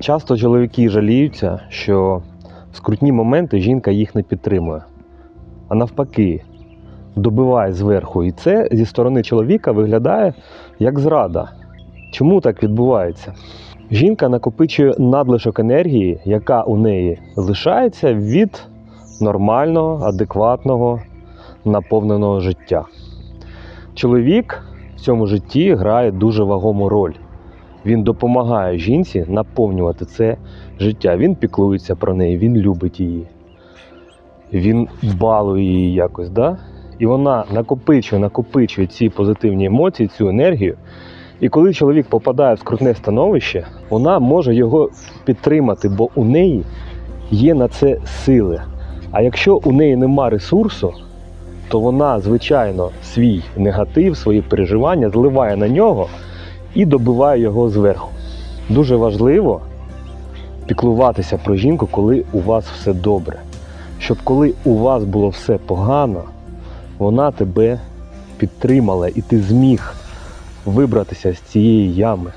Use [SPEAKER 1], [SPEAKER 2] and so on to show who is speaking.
[SPEAKER 1] Часто чоловіки жаліються, що в скрутні моменти жінка їх не підтримує, а навпаки, добиває зверху. І це зі сторони чоловіка виглядає як зрада. Чому так відбувається? Жінка накопичує надлишок енергії, яка у неї лишається від нормального, адекватного, наповненого життя. Чоловік в цьому житті грає дуже вагому роль. Він допомагає жінці наповнювати це життя. Він піклується про неї, він любить її, він балує її якось. Да? І вона накопичує, накопичує ці позитивні емоції, цю енергію. І коли чоловік попадає в скрутне становище, вона може його підтримати, бо у неї є на це сили. А якщо у неї нема ресурсу, то вона, звичайно, свій негатив, свої переживання зливає на нього і добиває його зверху. Дуже важливо піклуватися про жінку, коли у вас все добре. Щоб коли у вас було все погано, вона тебе підтримала і ти зміг вибратися з цієї ями.